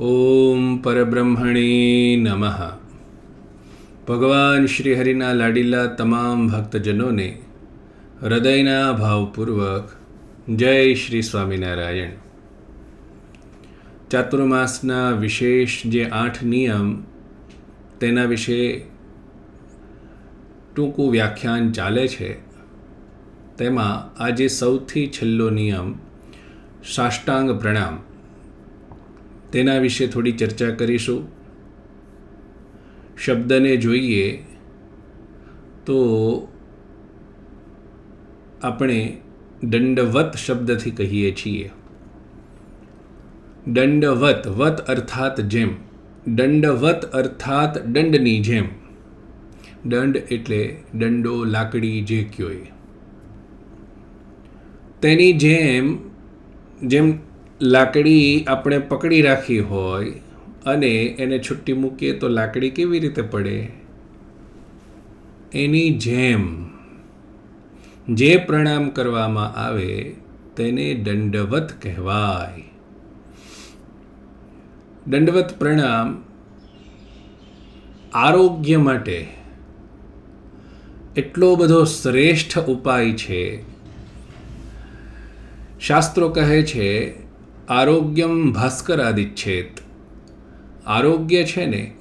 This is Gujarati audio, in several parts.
ઓમ પરબ્રહ્મણી નમઃ ભગવાન શ્રી હરિના લાડીલા તમામ ભક્તજનોને હૃદયના ભાવપૂર્વક જય શ્રી સ્વામિનારાયણ ચાતુર્માસના વિશેષ જે આઠ નિયમ તેના વિશે ટૂંકું વ્યાખ્યાન ચાલે છે. તેમાં આજે સૌથી છેલ્લો નિયમ સાષ્ટાંગ પ્રણામ. તેના વિશે થોડી ચર્ચા કરીશું. શબ્દને જોઈએ તો આપણે દંડવત શબ્દથી કહીએ છીએ. દંડવત, વત અર્થાત જેમ. દંડવત અર્થાત દંડની જેમ. દંડ એટલે દંડો લાકડી જે કયોય. તેની જેમ જેમ લાકડી આપણે પકડી રાખી હોય અને એને છુટ્ટી મૂકીએ તો લાકડી કેવી રીતે પડે? એની જેમ, જે પ્રણામ કરવામાં આવે તેને દંડવત કહેવાય. દંડવત પ્રણામ આરોગ્ય માટે એટલો બધો શ્રેષ્ઠ ઉપાય છે. શાસ્ત્રો કહે છે, આરોગ્યમ ભાસ્કરાદિચ્છેત. આરોગ્ય છે ને,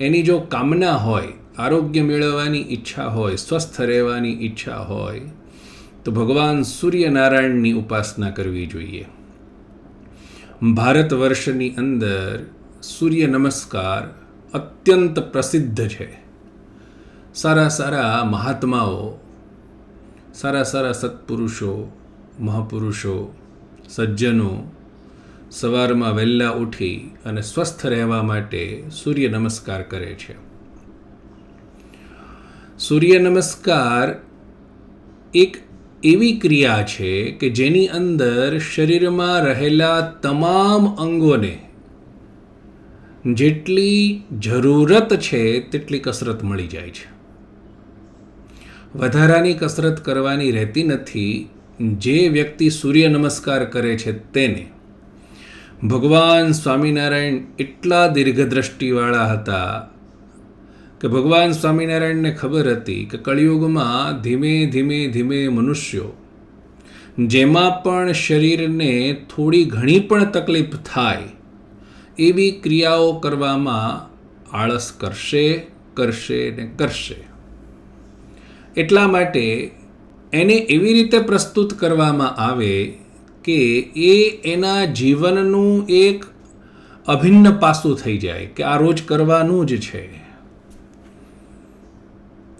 એની જો કામના હોય, આરોગ્ય મેળવવાની ઈચ્છા હોય, સ્વસ્થ રહેવાની ઈચ્છા હોય, તો ભગવાન સૂર્યનારાયણની ઉપાસના કરવી જોઈએ. ભારત વર્ષની અંદર સૂર્ય નમસ્કાર અત્યંત પ્રસિદ્ધ છે. સારા સારા મહાત્માઓ, સારા સારા સત્પુરુષો, મહાપુરુષો, સજ્જનો સવારમાં વહેલા ઉઠી અને સ્વસ્થ રહેવા માટે સૂર્ય નમસ્કાર કરે છે. સૂર્ય નમસ્કાર એક એવી ક્રિયા છે કે જેની અંદર શરીરમાં રહેલા તમામ અંગોને જેટલી જરૂરત છે, તેટલી કસરત મળી જાય છે. વધારાની કસરત કરવાની રહેતી નથી. જે વ્યક્તિ સૂર્ય નમસ્કાર કરે છે તેને ભગવાન સ્વામિનારાયણ એટલા દીર્ઘદ્રષ્ટિવાળા હતા કે ભગવાન સ્વામિનારાયણને ખબર હતી કે કળિયુગમાં ધીમે ધીમે ધીમે મનુષ્યો, જેમાં પણ શરીરને થોડી ઘણી પણ તકલીફ થાય, એવી ક્રિયાઓ કરવામાં આળસ કરશે કરશે ને કરશે. એટલા માટે એને એવી રીતે પ્રસ્તુત કરવામાં આવે કે એ એના જીવનનું એક અભિન્ન પાસું થઈ જાય કે આ રોજ કરવાનું જ છે.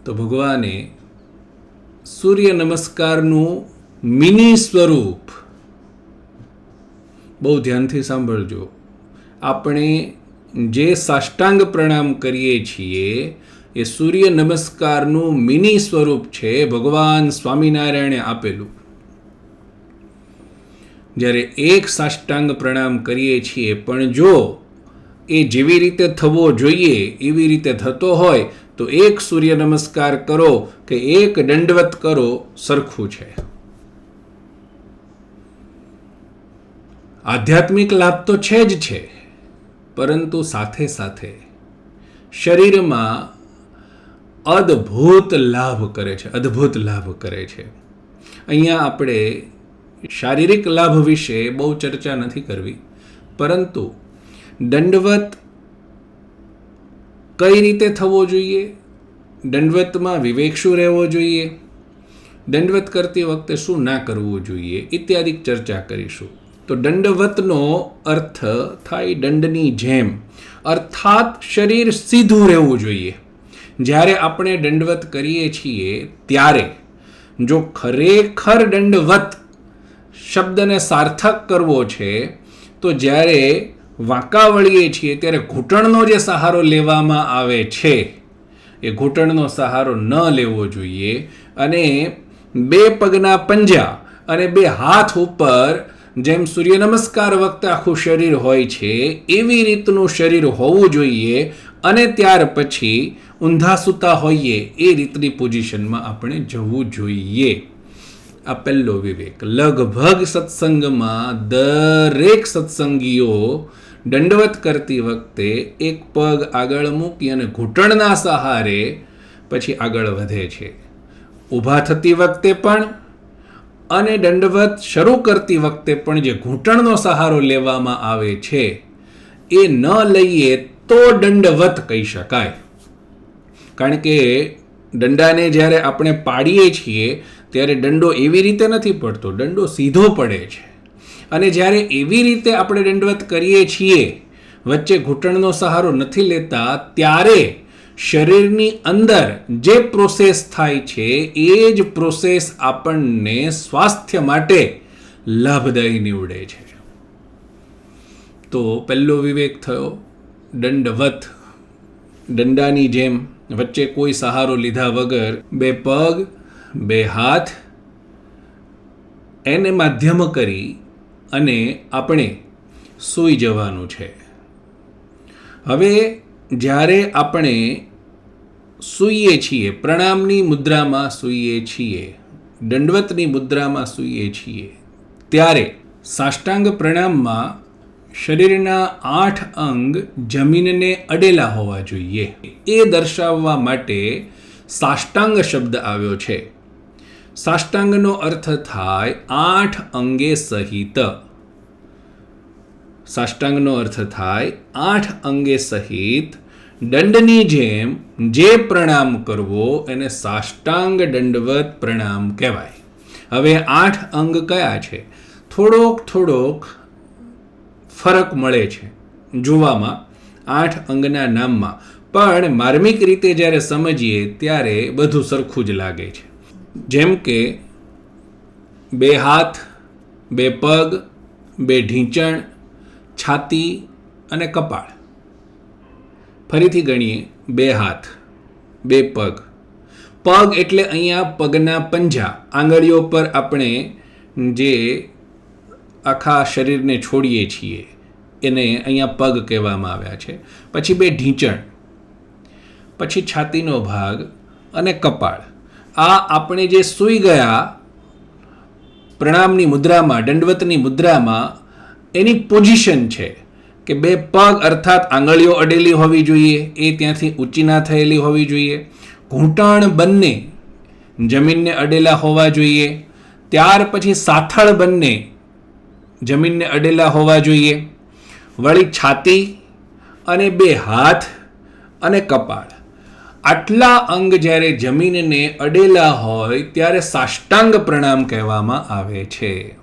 તો ભગવાને સૂર્ય નમસ્કારનું મિની સ્વરૂપ બહુ ધ્યાનથી સાંભળજો. આપણે જે સાષ્ટાંગ પ્રણામ કરીએ છીએ એ સૂર્ય નમસ્કારનું મિની સ્વરૂપ છે ભગવાન સ્વામિનારાયણે આપેલું. જ્યારે એક સાષ્ટાંગ પ્રણામ કરીએ છીએ, પણ જો એ જેવી રીતે થવો જોઈએ, એવી રીતે થતો હોય, તો એક સૂર્ય નમસ્કાર કરો કે એક દંડવત કરો, સરખું છે. આધ્યાત્મિક લાભ તો છે જ છે, પરંતુ સાથે સાથે શરીરમાં અદ્ભુત લાભ કરે છે, અદ્ભુત લાભ કરે છે. અહીંયા આપણે શારીરિક લાભ વિશે બહુ ચર્ચા નથી કરવી, પરંતુ દંડવત કઈ રીતે થવો જોઈએ? દંડવતમાં વિવેક શું રહેવો જોઈએ? દંડવત કરતી વખતે શું ના કરવું જોઈએ? ઇત્યાદિ ચર્ચા કરીશું. તો દંડવતનો અર્થ થાય દંડની જેમ. અર્થાત શરીર સીધું રહેવું જોઈએ. જ્યારે આપણે દંડવત કરીએ છીએ, ત્યારે જો ખરેખર દંડવત શબ્દને સાર્થક કરવો છે, તો જ્યારે વાંકા વળીએ છીએ, ત્યારે ઘૂંટણનો જે સહારો લેવામાં આવે છે, એ ઘૂંટણનો સહારો ન લેવો જોઈએ અને બે પગના પંજા અને બે હાથ ઉપર જેમ સૂર્ય નમસ્કાર વખતે આખું શરીર હોય છે, એવી રીતનું શરીર હોવું જોઈએ અને ત્યાર પછી ઊંધા સૂતા હોઈએ એ રીતની પોઝિશનમાં આપણે જવું જોઈએ. આ પહેલો વિવેક. લગભગ સત્સંગમાં દરેક સત્સંગીઓ દંડવત કરતી વખતે એક પગ આગળ મૂકી અને ઘૂંટણના સહારે પછી આગળ વધે છે. ઊભા થતી વખતે પણ અને દંડવત શરૂ કરતી વખતે પણ જે ઘૂંટણનો સહારો લેવામાં આવે છે, એ ન લઈએ તો દંડવત કહી શકાય. કારણ કે દંડાને જ્યારે આપણે પાડીએ છીએ, ત્યારે દંડો એવી રીતે નથી પડતો. દંડો સીધો પડે છે. અને જ્યારે એવી રીતે આપણે દંડવત કરીએ છીએ, વચ્ચે ઘૂંટણનો સહારો નથી લેતા, ત્યારે શરીરની અંદર જે પ્રોસેસ થાય છે, એ જ પ્રોસેસ આપણને સ્વાસ્થ્ય માટે લાભદાયી નીવડે છે. તો પહેલો વિવેક થયો, દંડવત. દંડાની જેમ વચ્ચે કોઈ સહારો લીધા વગર બે પગ, બે હાથ એને માધ્યમ કરી અને આપણે સૂઈ જવાનું છે. હવે જ્યારે આપણે સૂઈએ છીએ, પ્રણામની મુદ્રામાં સૂઈએ છીએ, દંડવતની મુદ્રામાં સૂઈએ છીએ, ત્યારે સાષ્ટાંગ પ્રણામમાં શરીરના આઠ અંગ જમીનને અડેલા હોવા જોઈએ. એ દર્શાવવા માટે સાષ્ટાંગ શબ્દ આવ્યો છે. સાષ્ટાંગનો અર્થ થાય આઠ અંગે સહિત. સાષ્ટાંગનો અર્થ થાય આઠ અંગે સહિત. દંડની જેમ જે પ્રણામ કરવો એને સાષ્ટાંગ દંડવત પ્રણામ કહેવાય. હવે આઠ અંગ કયા છે? થોડોક થોડોક ફરક મળે છે. જોવામાં આઠ અંગના નામમાં, પણ માર્મિક રીતે જ્યારે સમજીએ ત્યારે બધું સરખું જ લાગે છે. જેમ કે, બે હાથ, બે પગ, બે ઢીંચણ, છાતી અને કપાળ. ફરીથી ગણીએ, બે હાથ, બે પગ. પગ એટલે અહીંયા પગના પંજા, આંગળીઓ પર આપણે જે આખા શરીરને છોડીએ છીએ. એને અહીંયા પગ કહેવામાં આવ્યા છે. પછી બે ઢીંચણ, પછી છાતીનો ભાગ અને કપાળ. આ આપણે જે સૂઈ ગયા પ્રણામની મુદ્રામાં, દંડવતની મુદ્રામાં, એની પોઝિશન છે કે બે પગ અર્થાત આંગળીઓ અડેલી હોવી જોઈએ, એ ત્યાંથી ઊંચી ના થયેલી હોવી જોઈએ. ઘૂંટણ બંને જમીનને અડેલા હોવા જોઈએ. ત્યાર પછી સાથળ બંને જમીનને અડેલા હોવા જોઈએ. વળી છાતી અને બે હાથ અને કપાળ. આટલા અંગ જ્યારે જમીનને અડેલા હોય ત્યારે સાષ્ટાંગ પ્રણામ કહેવામાં આવે છે.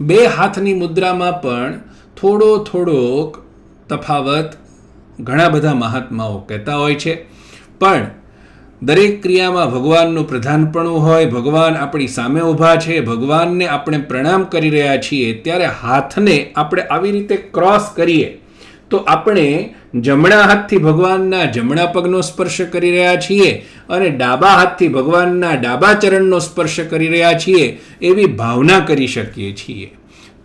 બે હાથની મુદ્રામાં પણ થોડો થોડોક તફાવત ઘણા બધા મહાત્માઓ કહેતા હોય છે. પણ દરેક ક્રિયામાં ભગવાનનું પ્રધાનપણું હોય, ભગવાન આપણી સામે ઊભા છે, ભગવાનને આપણે પ્રણામ કરી રહ્યા છીએ, ત્યારે હાથને આપણે આવી રીતે ક્રોસ કરીએ, તો આપણે જમણા હાથથી ભગવાનના જમણા પગનો સ્પર્શ કરી રહ્યા છીએ અને ડાબા હાથથી ભગવાનના ડાબા ચરણનો સ્પર્શ કરી રહ્યા છીએ એવી ભાવના કરી શકીએ છીએ.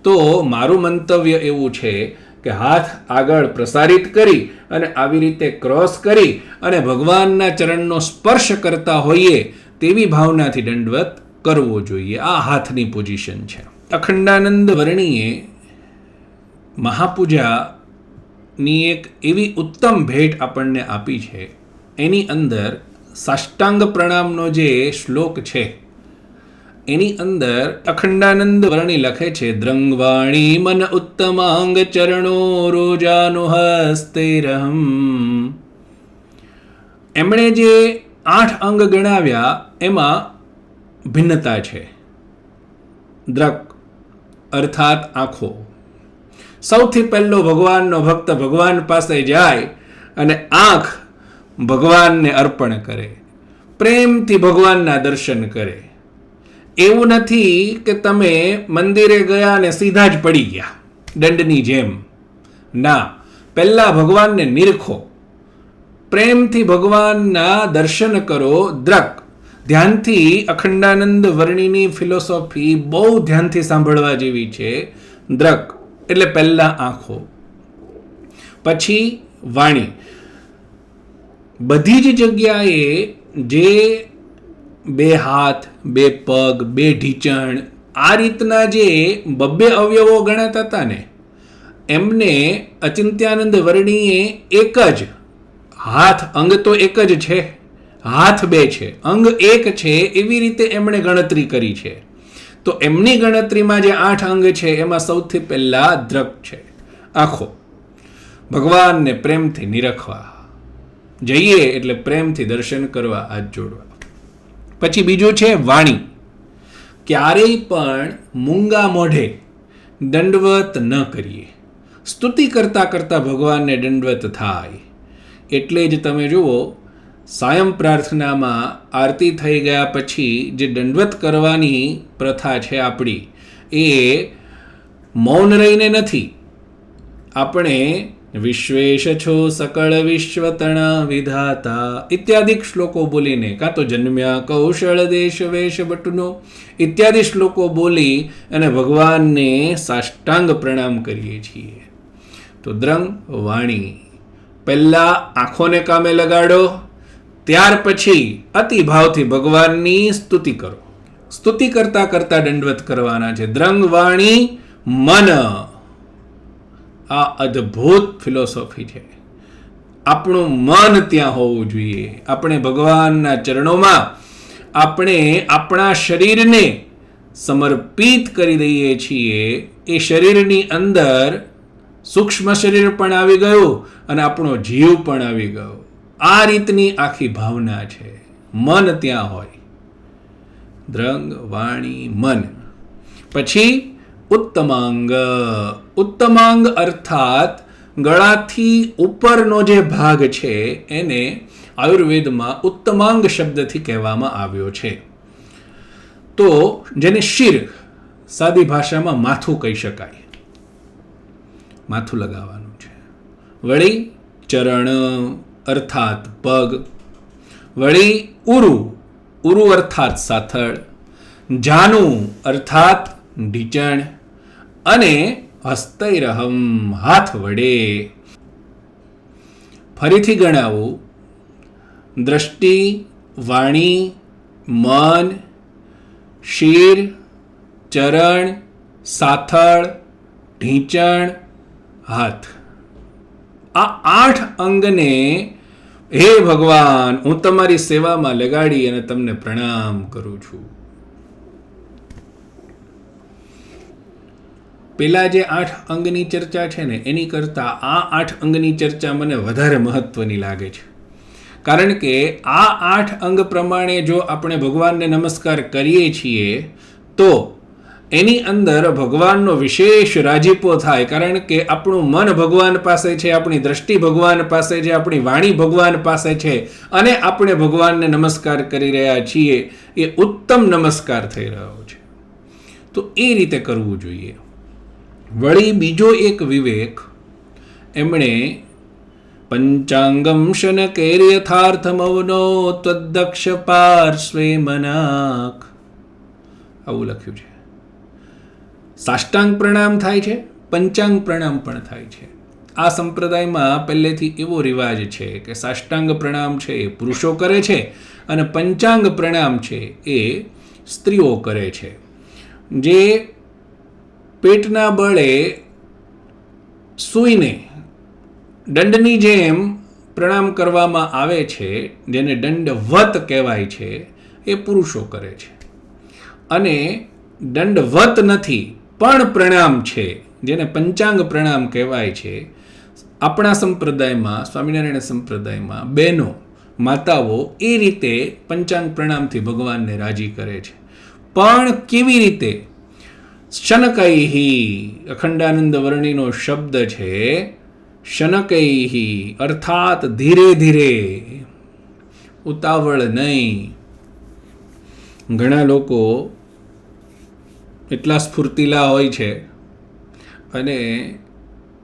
તો મારું મંતવ્ય એવું છે કે હાથ આગળ પ્રસારિત કરી અને આવી રીતે ક્રોસ કરી અને ભગવાનના ચરણનો સ્પર્શ કરતા હોઈએ તેવી ભાવનાથી દંડવત કરવો જોઈએ. આ હાથની પોઝિશન છે. અખંડાનંદ વર્ણીએ મહાપૂજાની એક એવી ઉત્તમ ભેટ આપણને આપી છે. એની અંદર સાષ્ટાંગ પ્રણામનો જે શ્લોક છે એની અંદર અખંડાનંદ વર્ણી લખે છે, દ્રંગવાણી મન ઉત્તમાંગ ચરણો રોજાનો હસ્તે રહમ. એમણે જે આઠ અંગ ગણાવ્યા, એમાં ભિન્નતા છે. દ્રક, અર્થાત આંખો. સૌથી પહેલો ભગવાનનો ભક્ત ભગવાન પાસે જાય અને આંખ ભગવાનને અર્પણ કરે. પ્રેમથી ભગવાનના દર્શન કરે. એવું નથી કે તમે મંદિરે ગયા અને સીધા જ પડી ગયા, દંડની જેમ. ના, પહેલાં ભગવાનને નિરખો. પ્રેમથી ભગવાનના દર્શન કરો, દ્રક. ધ્યાનથી અખંડાનંદ વર્ણિની ફિલોસોફી બહુ ધ્યાનથી સાંભળવા જેવી છે, દ્રક. એટલે પહેલાં આંખો. પછી વાણી. બધી જ જગ્યાએ જે બે હાથ, બે પગ, બે ઢીચણ, આ રીતના જે બબ્બે અવયવો ગણાતા હતા ને, એમને અચિંત્યાનંદ વર્ણીએ એક જ, હાથ અંગ તો એક જ છે, હાથ બે છે, અંગ એક છે, એવી રીતે એમણે ગણતરી કરી છે. તો એમની ગણતરીમાં જે આઠ અંગ છે, એમાં સૌથી પહેલા દ્રક છે. આખો. ભગવાનને પ્રેમથી નિરખવા. જઈએ એટલે પ્રેમથી દર્શન કરવા હાથ જોડવા. પછી બીજું છે વાણી. ક્યારેય પણ મૂંગા મોઢે દંડવત ન કરીએ. સ્તુતિ કરતાં કરતાં ભગવાનને દંડવત થાય. એટલે જ તમે જુઓ સાયમ પ્રાર્થનામાં આરતી થઈ ગયા પછી જે દંડવત કરવાની પ્રથા છે આપણી, એ મૌન રહીને નથી. આપણે વિશ્વેશ છો સકળ વિશ્વતણ વિધાતા ઇત્યાદિ શ્લોકો બોલીને કાં તો જન્મ્યા કૌશળ દેશ વેશ બટુનો ઇત્યાદિ શ્લોકો બોલી અને ભગવાનને સાષ્ટાંગ પ્રણામ કરીએ છીએ તો દ્રંગ વાણી પહેલાં આંખોને કામે લગાડો ત્યાર પછી અતિભાવથી ભગવાનની સ્તુતિ કરો સ્તુતિ કરતા કરતા દંડવત કરવાના છે દ્રંગ વાણી મન આ અદ્ભુત ફિલોસોફી છે. આપણું મન ત્યાં હોવું જોઈએ. આપણે ભગવાનના ચરણોમાં આપણે આપણા શરીરને સમર્પિત કરી દઈએ છીએ. એ શરીરની અંદર સૂક્ષ્મ શરીર પણ આવી ગયું અને આપણો જીવ પણ આવી ગયો. આ રીતની આખી ભાવના છે. મન ત્યાં હોય. દ્રંગ વાણી મન. પછી ઉત્તમાંગ. ઉત્તમાંગ અર્થાત ગળાથી ઉપરનો જે ભાગ છે એને આયુર્વેદમાં ઉત્તમાંગ શબ્દથી કહેવામાં આવ્યો છે. તો જેને શિર સાદી ભાષામાં માથું કહી શકાય. માથું લગાવવાનું છે. વળી ચરણ અર્થાત પગ. વળી ઉરુ. ઉરુ અર્થાત સાથળ. જાનું અર્થાત ઢીચણ. અને હસ્તૈરહમ હાથ વડે. ફરીથી ગણાવું. દ્રષ્ટિ, વાણી, મન, શિર, ચરણ, સાથળ, ઢીંચણ, હાથ. આ આઠ અંગને હે ભગવાન, હું તમારી સેવામાં લગાડી અને તમને પ્રણામ કરું છું. પેલા જે આઠ અંગની ચર્ચા છે ને, એની કરતાં આ આઠ અંગની ચર્ચા મને વધારે મહત્વની લાગે છે. કારણ કે આ આઠ અંગ પ્રમાણે જો આપણે ભગવાનને નમસ્કાર કરીએ છીએ, તો એની અંદર ભગવાનનો વિશેષ રાજીપો થાય. કારણ કે આપણું મન ભગવાન પાસે છે, આપણી દ્રષ્ટિ ભગવાન પાસે છે, આપણી વાણી ભગવાન પાસે છે, અને આપણે ભગવાનને નમસ્કાર કરી રહ્યા છીએ, એ ઉત્તમ નમસ્કાર થઈ રહ્યો છે. તો એ રીતે કરવું જોઈએ. વળી બીજો એક વિવેક, એમણે પંચાંગમ શનકૈર્યથાર્થમવનો ત્વદક્ષ પાર્શ્વે મનાક. આવું લખ્યું છે. સાષ્ટાંગ પ્રણામ થાય છે, પંચાંગ પ્રણામ પણ થાય છે. આ સંપ્રદાયમાં પહેલેથી એવો રિવાજ છે કે સાષ્ટાંગ પ્રણામ છે એ પુરુષો કરે છે અને પંચાંગ પ્રણામ છે એ સ્ત્રીઓ કરે છે. જે પેટના બળે સૂઈને દંડની જેમ પ્રણામ કરવામાં આવે છે, જેને દંડવત કહેવાય છે, એ પુરુષો કરે છે. અને દંડવત નથી, પણ પ્રણામ છે, જેને પંચાંગ પ્રણામ કહેવાય છે. આપણા સંપ્રદાયમાં, સ્વામિનારાયણ સંપ્રદાયમાં બહેનો, માતાઓ એ રીતે પંચાંગ પ્રણામથી ભગવાનને રાજી કરે છે. પણ કેવી રીતે શનકૈહી અખંડાનંદ વર્ણિનો શબ્દ છે શનકૈહી અર્થાત ધીરે ધીરે. ઉતાવળ નહીં. ઘણા લોકો એટલા સ્ફૂર્તિલા હોય છે અને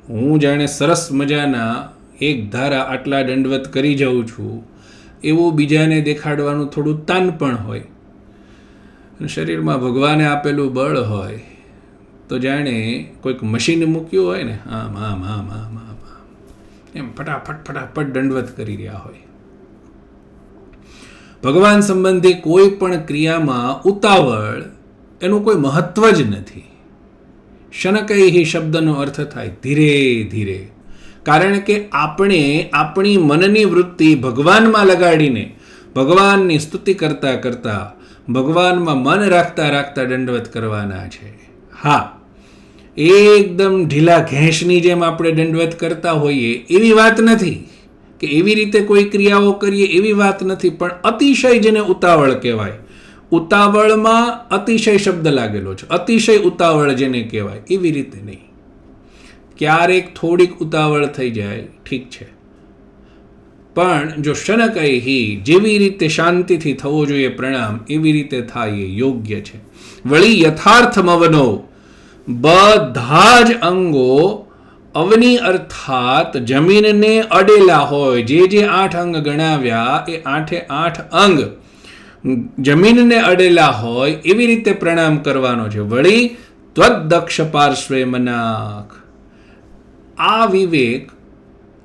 હું જાણે સરસ મજાના એક ધારા આટલા દંડવત કરી જાઉં છું, એવું બીજાને દેખાડવાનું થોડું તાન પણ હોય. શરીરમાં ભગવાને આપેલું બળ હોય. તો જાણે કોઈક મશીન મૂક્યું હોય ને, આમ આમ આમ આમ આમ આમ. એમ ફટાફટ ફટાફટ દંડવત કરી રહ્યા હોય. ભગવાન સંબંધી કોઈ પણ ક્રિયામાં ઉતાવળ એનું કોઈ મહત્વ જ નથી. શનકૈહી શબ્દનો અર્થ થાય ધીરે ધીરે. કારણ કે આપણે આપણી મનની વૃત્તિ ભગવાનમાં લગાડીને, ભગવાનની સ્તુતિ કરતા કરતા ભગવાનમાં મન રાખતા રાખતા દંડવત કરવાના છે. હા એકદમ ઢીલા ઘેંસની જેમ આપણે દંડવત કરતા હોઈએ, એવી વાત નથી કે એવી રીતે કોઈ ક્રિયાઓ કરીએ, એવી વાત નથી, પણ અતિશય જેને ઉતાવળ કહેવાય, ઉતાવળમાં અતિશય શબ્દ લાગેલો છે. અતિશય ઉતાવળ જેને કહેવાય, એવી રીતે નહીં. ક્યારેક થોડીક ઉતાવળ થઈ જાય, ઠીક છે. પણ જો શનકૈહી જેવી રીતે શાંતિથી થવો જોઈએ પ્રણામ, એવી રીતે થાય એ યોગ્ય છે. વળી યથાર્થમવનો બધા જ અંગો અવની અર્થાત જમીનને અડેલા હોય. જે જે આઠ અંગ ગણાવ્યા એ આઠે આઠ અંગ જમીનને અડેલા હોય એવી રીતે પ્રણામ કરવાનો છે. વળી ત્વદક્ષ પાર્શ્વે મનાખ. આ વિવેક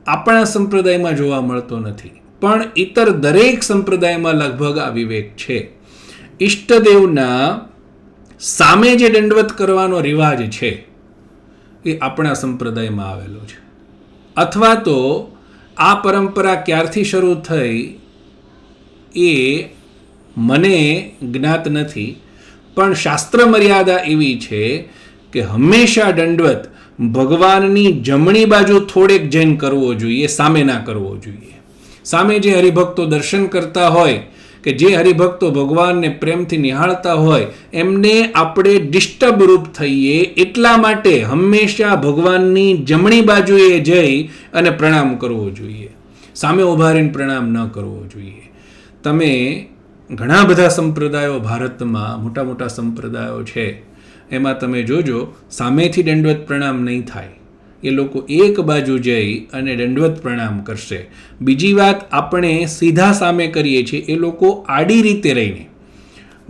આપણા સંપ્રદાયમાં જોવા મળતો નથી. પણ ઇતર દરેક સંપ્રદાયમાં લગભગ આ વિવેક છે. ઈષ્ટદેવના સામે જે દંડવત કરવાનો રિવાજ છે, એ આપણા સંપ્રદાયમાં આવેલો છે. અથવા તો આ પરંપરા ક્યારથી શરૂ થઈ, એ મને જ્ઞાત નથી, પણ શાસ્ત્ર મર્યાદા એવી છે કે હંમેશા દંડવત ભગવાનની જમણી બાજુ થોડેક જૈન કરવો જોઈએ, સામે ના કરવો જોઈએ. સામે જે હરિભક્તો દર્શન કરતા હોય કે જે હરિભક્તો ભગવાનને પ્રેમથી નિહાળતા હોય, એમને આપણે ડિસ્ટર્બ રૂપ થઈએ એટલા માટે હંમેશા ભગવાનની જમણી બાજુએ જઈ અને પ્રણામ કરવો જોઈએ. સામે ઊભા રહીને પ્રણામ ન કરવો જોઈએ. તમે ઘણા બધા સંપ્રદાયો ભારતમાં મોટા મોટા સંપ્રદાયો છે. એમાં તમે જોજો, સામેથી દંડવત પ્રણામ નહીં થાય. એ લોકો એક બાજુ જઈ અને દંડવત પ્રણામ કરશે. બીજી વાત આપણે સીધા સામે કરીએ છીએ, એ લોકો આડી રીતે રહીને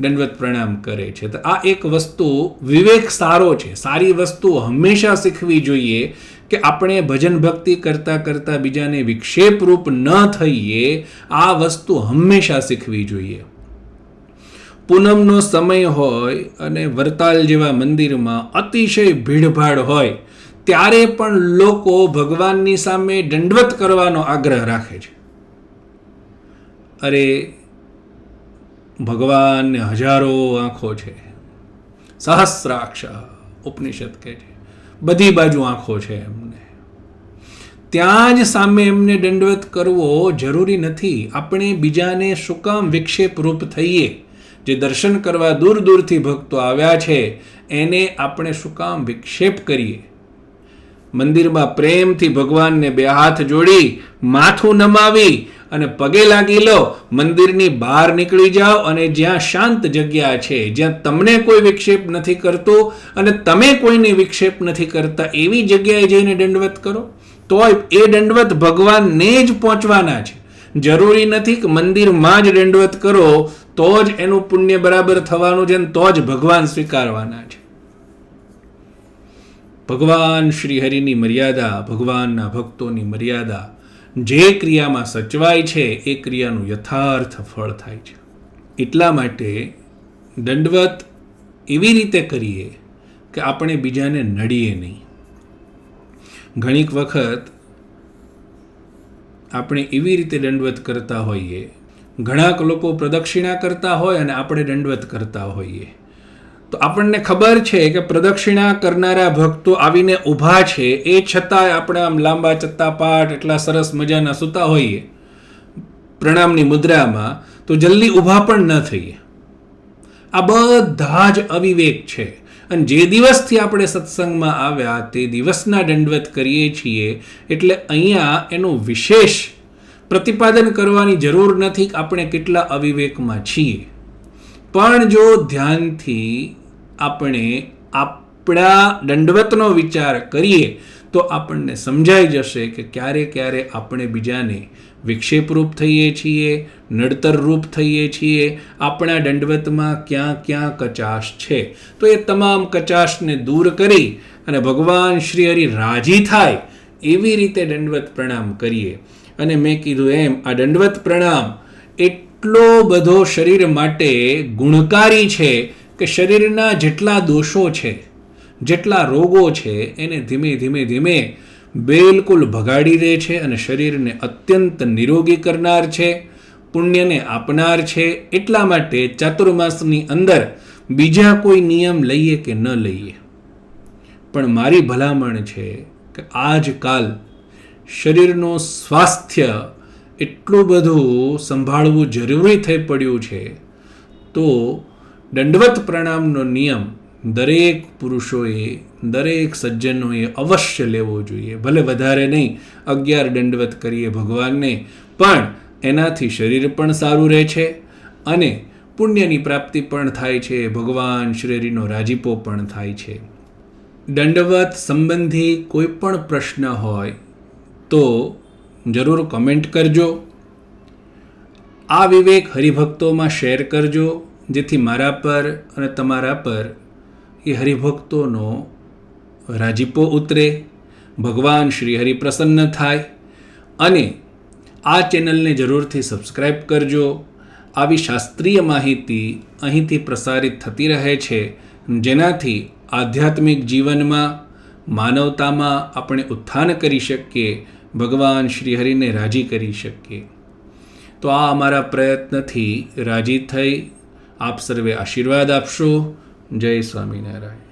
દંડવત પ્રણામ કરે છે. તો આ એક વસ્તુ વિવેક સારો છે. સારી વસ્તુ હંમેશા શીખવી જોઈએ કે આપણે ભજન ભક્તિ કરતાં કરતાં બીજાને વિક્ષેપરૂપ ન થઈએ, આ વસ્તુ હંમેશા શીખવી જોઈએ. પૂનમનો સમય હોય અને વરતાલ જેવા મંદિરમાં અતિશય ભીડભાડ હોય ત્યારે પણ લોકો ભગવાનની સામે દંડવત કરવાનો આગ્રહ રાખે છે. અરે ભગવાનને હજારો આંખો છે. સહસ્રાક્ષ ઉપનિષદ કહે છે. બધી બાજુ આંખો છે એમને. ત્યાં જ સામે એમને દંડવત કરવો જરૂરી નથી. આપણે બીજાને શું કામ વિક્ષેપ રૂપ થઈએ? જે દર્શન કરવા દૂર દૂરથી ભક્તો આવ્યા છે, એને આપણે શું વિક્ષેપ કરીએ? મંદિરમાં પ્રેમથી ભગવાનને બે હાથ જોડી, માથું નમાવી અને પગે લાગી લો, મંદિરની બહાર નીકળી જાઓ અને જ્યાં શાંત જગ્યા છે, જ્યાં તમને કોઈ વિક્ષેપ નથી કરતું અને તમે કોઈને વિક્ષેપ નથી કરતા, એવી જગ્યાએ જઈને દંડવત કરો. તોય એ દંડવત ભગવાનને જ પહોંચવાના છે. જરૂરી નથી કે મંદિરમાં જ દંડવત કરો, તો જ એનું પુણ્ય બરાબર થવાનું છે તો જ ભગવાન સ્વીકારવાના છે. ભગવાન શ્રી હરિની મર્યાદા, ભગવાનના ભક્તોની મર્યાદા, જે ક્રિયામાં સચવાય છે, એ ક્રિયાનું યથાર્થ ફળ થાય છે. એટલા માટે દંડવત એવી રીતે કરીએ કે આપણે બીજાને નડીએ નહીં. ઘણીક વખત આપણે એવી રીતે દંડવત કરતા હોઈએ, ઘણાક લોકો પ્રદક્ષિણા કરતા હોય અને આપણે દંડવત કરતા હોઈએ. તો આપણને ખબર છે કે પ્રદક્ષિણા કરનારા ભક્તો આવીને ઊભા છે. એ છતાંય આપણે આમ લાંબા ચત્તા પાઠ, એટલા સરસ મજાના સૂતા હોઈએ પ્રણામની મુદ્રામાં, તો જલ્દી ઊભા પણ ન થઈએ. આ બધા જ અવિવેક છે. અને જે દિવસથી આપણે સત્સંગમાં આવ્યા, તે દિવસના દંડવત કરીએ છીએ. એટલે અહીંયા એનું વિશેષ પ્રતિપાદન કરવાની જરૂર નથી કે આપણે કેટલા અવિવેકમાં છીએ. પણ જો ધ્યાનથી આપણે આપણા દંડવતનો વિચાર કરીએ, તો આપણને સમજાઈ જશે કે ક્યારે ક્યારે આપણે બીજાને વિક્ષેપરૂપ થઈએ છીએ, નડતરરૂપ થઈએ છીએ. આપણા દંડવતમાં ક્યાં ક્યાં કચાશ છે? તો એ તમામ કચાશને દૂર કરી અને ભગવાન શ્રી હરિ રાજી થાય એવી રીતે દંડવત પ્રણામ કરીએ. અને મેં કીધું એમ, આ દંડવત પ્રણામ એ એટલો બધો શરીર માટે ગુણકારી છે કે શરીરના જેટલા દોષો છે, જેટલા રોગો છે, એને ધીમે ધીમે ધીમે બિલકુલ ભગાડી દે છે અને શરીરને અત્યંત નિરોગી કરનાર છે, પુણ્યને આપનાર છે. એટલા માટે ચાતુર્માસની અંદર બીજા કોઈ નિયમ લઈએ કે ન લઈએ. પણ મારી ભલામણ છે કે આજકાલ શરીરનું સ્વાસ્થ્ય એટલું બધું સંભાળવું જરૂરી થઈ પડ્યું છે, તો દંડવત પ્રણામનો નિયમ દરેક પુરુષોએ, દરેક સજ્જનોએ અવશ્ય લેવો જોઈએ. ભલે વધારે નહીં, અગિયાર દંડવત કરીએ ભગવાનને, પણ એનાથી શરીર પણ સારું રહે છે અને પુણ્યની પ્રાપ્તિ પણ થાય છે, ભગવાન શ્રેરીનો રાજીપો પણ થાય છે. દંડવત સંબંધી કોઈ પણ પ્રશ્ન હોય, તો જરૂર કમેન્ટ કરજો. આ વિવેક હરિભક્તોમાં શેર કરજો, જેથી મારા પર અને તમારા પર એ હરિભક્તોનો રાજીપો ઉતરે. ભગવાન શ્રી હરિ પ્રસન્ન થાય. અને આ ચેનલને જરૂરથી સબસ્ક્રાઈબ કરજો. આવી શાસ્ત્રીય માહિતી અહીંથી પ્રસારિત થતી રહે છે. જેનાથી આધ્યાત્મિક જીવનમાં માનવતામાં આપણે ઉત્થાન કરી શકીએ. ભગવાન શ્રીહરિને રાજી કરી શકીએ. તો આ અમારા પ્રયત્નથી રાજી થઈ આપ સર્વે આશીર્વાદ આપશો. જય સ્વામિનારાયણ.